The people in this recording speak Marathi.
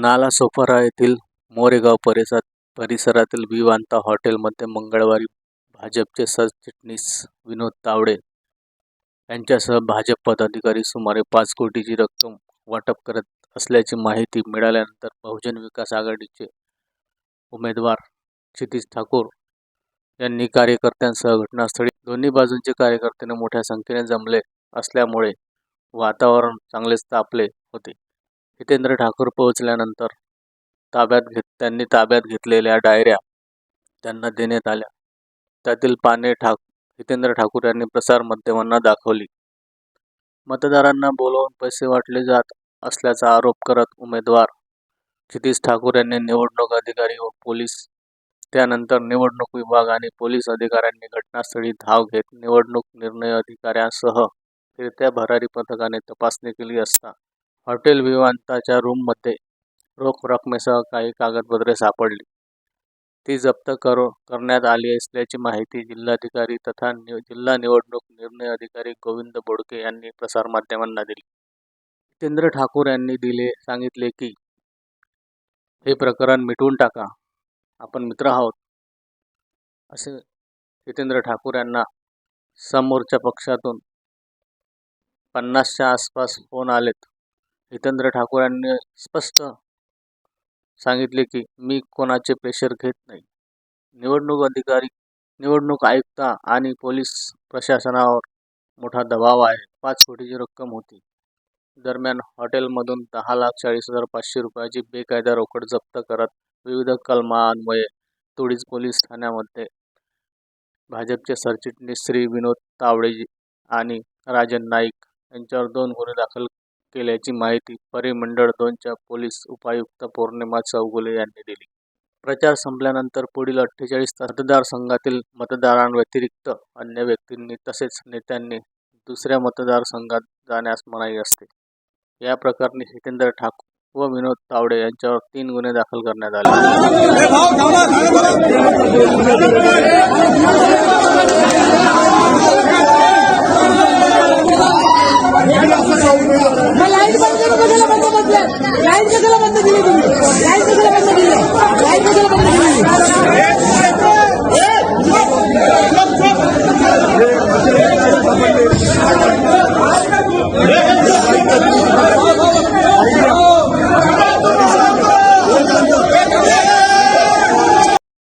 नालासोपारा येथील मोरेगाव परिसरात परिसरातील विवांता हॉटेलमध्ये मंगळवारी भाजपचे सरचिटणीस विनोद तावडे यांच्यासह भाजप पदाधिकारी सुमारे पाच कोटीची रक्कम वाटप करत असल्याची माहिती मिळाल्यानंतर बहुजन विकास आघाडीचे उमेदवार क्षितिज ठाकूर यांनी कार्यकर्त्यांसह घटनास्थळी दोन्ही बाजूंचे कार्यकर्त्यांनी मोठ्या संख्येने जमले असल्यामुळे वातावरण चांगलेच तापले होते. हितेंद्र ठाकूर पोहोचल्यानंतर ताब्यात घेत त्यांनी ताब्यात घेतलेल्या डायऱ्या त्यांना देण्यात आल्या. त्यातील पाने ठाक हितेंद्र ठाकूर यांनी प्रसारमाध्यमांना दाखवली. मतदारांना बोलवून पैसे वाटले जात असल्याचा आरोप करत उमेदवार क्षितीश ठाकूर यांनी निवडणूक अधिकारी व पोलीस त्यानंतर निवडणूक विभाग आणि पोलीस अधिकाऱ्यांनी घटनास्थळी धाव घेत निवडणूक निर्णय अधिकाऱ्यांसह फिरत्या भरारी पथकाने तपासणी केली असता हॉटेल विवांताच्या रूममध्ये रोख रकमेसह काही कागदपत्रे सापडली. ती जप्त करू करण्यात आली असल्याची माहिती जिल्हाधिकारी तथा नि जिल्हा निवडणूक निर्णय अधिकारी गोविंद बोडके यांनी प्रसारमाध्यमांना दिली. जितेंद्र ठाकूर यांनी दिले सांगितले की हे प्रकरण मिटवून टाका. आपण मित्र आहोत. असे जितेंद्र ठाकूर यांना समोरच्या पक्षातून पन्नासच्या आसपास फोन आलेत. हितेंद्र ठाकूरांनी स्पष्ट सांगितले की मी कोणाचे प्रेशर घेत नाही. निवडणूक अधिकारी निवडणूक आयुक्त आणि पोलीस प्रशासनावर मोठा दबाव आहे. पाच कोटीची रक्कम होती. दरम्यान हॉटेलमधून दहा लाख चाळीस हजार पाचशे रुपयाची बेकायदा रोकड जप्त करत विविध कलमान्वये तोडीस पोलीस ठाण्यामध्ये. भाजपचे सरचिटणीस श्री विनोद तावडेजी आणि राजन नाईक यांच्यावर दोन गुन्हे दाखल केल्याची माहिती परिमंडळ दोनच्या पोलीस उपायुक्त पौर्णिमा चौगुले यांनी दिली. प्रचार संपल्यानंतर पुढील अठ्ठेचाळीस मतदारसंघातील मतदारांव्यतिरिक्त अन्य व्यक्तींनी तसेच नेत्यांनी दुसऱ्या मतदारसंघात जाण्यास मनाई असते. या प्रकरणी हितेंद्र ठाकूर व विनोद तावडे यांच्यावर तीन गुन्हे दाखल करण्यात आले. लाईन कशाला बंद केली तुम्ही.